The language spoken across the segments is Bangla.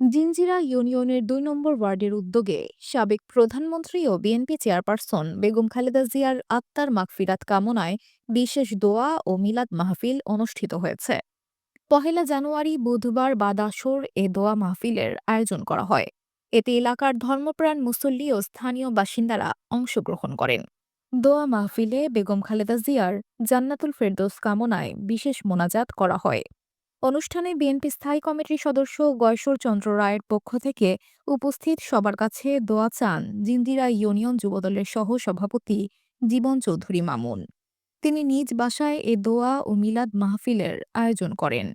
জিঞ্জিরা ইউনিয়নের দুই নম্বর ওয়ার্ডের উদ্যোগে সাবেক প্রধানমন্ত্রী ও বিএনপি চেয়ারপারসন বেগম খালেদা জিয়ার আত্মার মাগফিরাত কামনায় বিশেষ দোয়া ও মিলাদ মাহফিল অনুষ্ঠিত হয়েছে। পহেলা জানুয়ারি, বুধবার বাদাসর এ দোয়া মাহফিলের আয়োজন করা হয়। এতে এলাকার ধর্মপ্রাণ মুসল্লি ও স্থানীয় বাসিন্দারা অংশগ্রহণ করেন। দোয়া মাহফিলে বেগম খালেদা জিয়ার জান্নাতুল ফেরদৌস কামনায় বিশেষ মোনাজাত করা হয়। অনুষ্ঠানে বিএনপি স্থায়ী কমিটির সদস্য গয়সর চন্দ্র রায়ের পক্ষ থেকে উপস্থিত সবার কাছে দোয়া চান জিন্দিরা ইউনিয়ন যুবদলের সহ সভাপতি জীবন চৌধুরী মামুন। তিনি নিজ বাসায় এ দোয়া ও মিলাদ মাহফিলের আয়োজন করেন।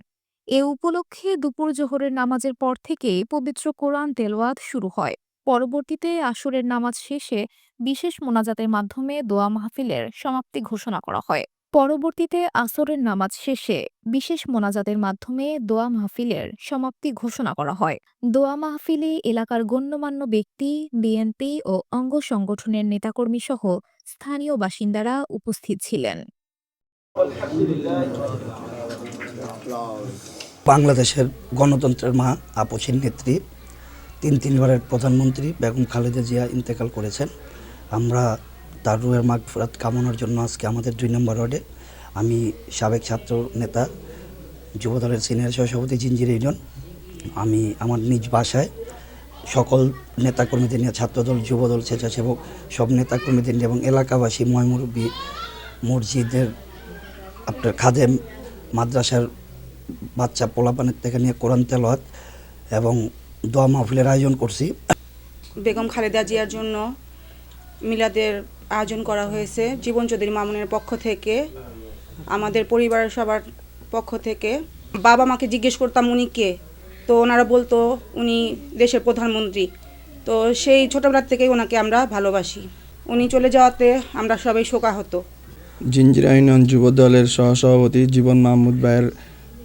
এ উপলক্ষে দুপুর জোহরের নামাজের পর থেকে পবিত্র কোরআন তেলাওয়াত শুরু হয়। পরবর্তীতে আসরের নামাজ শেষে বিশেষ মোনাজাতের মাধ্যমে দোয়া মাহফিলের সমাপ্তি ঘোষণা করা হয়। পরবর্তীতে আসরের নামাজ শেষে বিশেষ মোনাজাতের মাধ্যমে দোয়া মাহফিলের সমাপ্তি ঘোষণা করা হয়। দোয়া মাহফিলে এলাকার গণ্যমান্য ব্যক্তি, বিএনপি ও অঙ্গ সংগঠনের নেতাকর্মী সহ স্থানীয় বাসিন্দারা উপস্থিত ছিলেন। বাংলাদেশের গণতন্ত্রের মা আপসীর নেত্রী, তিন তিনবারের প্রধানমন্ত্রী বেগম খালেদা জিয়া ইন্তেকাল করেছেন। আমরা তার রুহের মাগ ফেরাত কামনার জন্য আজকে আমাদের দুই নম্বর ওয়ার্ডে আমি সাবেক ছাত্র নেতা, যুবদলের সিনিয়র সভাপতি জিঞ্জির ইউনিয়ন আমি আমার নিজ বাসায় সকল নেতাকর্মীদের নিয়ে, ছাত্রদল, যুবদল, স্বেচ্ছাসেবক, সব নেতাকর্মীদের নিয়ে এবং এলাকাবাসী ময়মুরব্বী মসজিদের আপনার খাদেম মাদ্রাসার বাচ্চা পোলাপানের থেকে নিয়ে কোরআন তেলাওয়াত এবং দোয়া মাহফিলের আয়োজন করছি। বেগম খালেদা জিয়ার জন্য মিলাদের আয়োজন করা হয়েছে। জীবন চৌধুরী মামুনের পক্ষ থেকে আমাদের পরিবারের সবার পক্ষ থেকে। বাবা মাকে জিজ্ঞেস করতাম, উনি কে? তো ওনারা বলতো, উনি দেশের প্রধানমন্ত্রী। তো সেই ছোটোবেলার থেকেই ওনাকে আমরা ভালোবাসি। উনি চলে যাওয়াতে আমরা সবাই শোকাহত। জিঞ্জিরা ইউনিয়ন যুব দলের সহসভাপতি জীবন মাহমুদ ভাইয়ের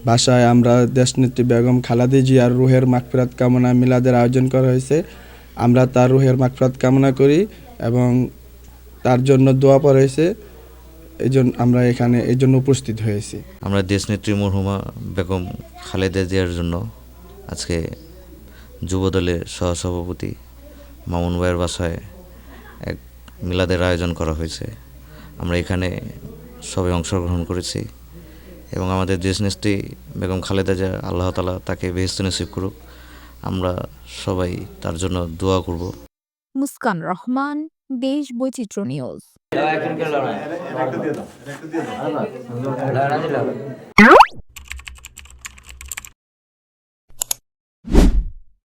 বাসায় আমরা দেশনেত্রী বেগম খালাদি জিয়ার রুহের মাগফিরাত কামনা মিলাদের আয়োজন করা হয়েছে। আমরা তার রুহের মাগফিরাত কামনা করি এবং তার জন্য দোয়া পড়া হয়েছে। এই জন্য আমরা এখানে এই জন্য উপস্থিত হয়েছি। আমরা দেশনেত্রী মরহুমা বেগম খালেদা জিয়ার জন্য আজকে যুবদলের সহসভাপতি মামুন ভাইয়ের বাসায় এক মিলাদের আয়োজন করা হয়েছে। আমরা এখানে সবাই অংশগ্রহণ করেছি এবং আমাদের দেশনেত্রী বেগম খালেদা জিয়া আল্লাহ তালা তাকে বেহেস্ত নসিব করুক। আমরা সবাই তার জন্য দোয়া করব। মুস্কান রহমান দেশ বৈচিত্র্য নিউজ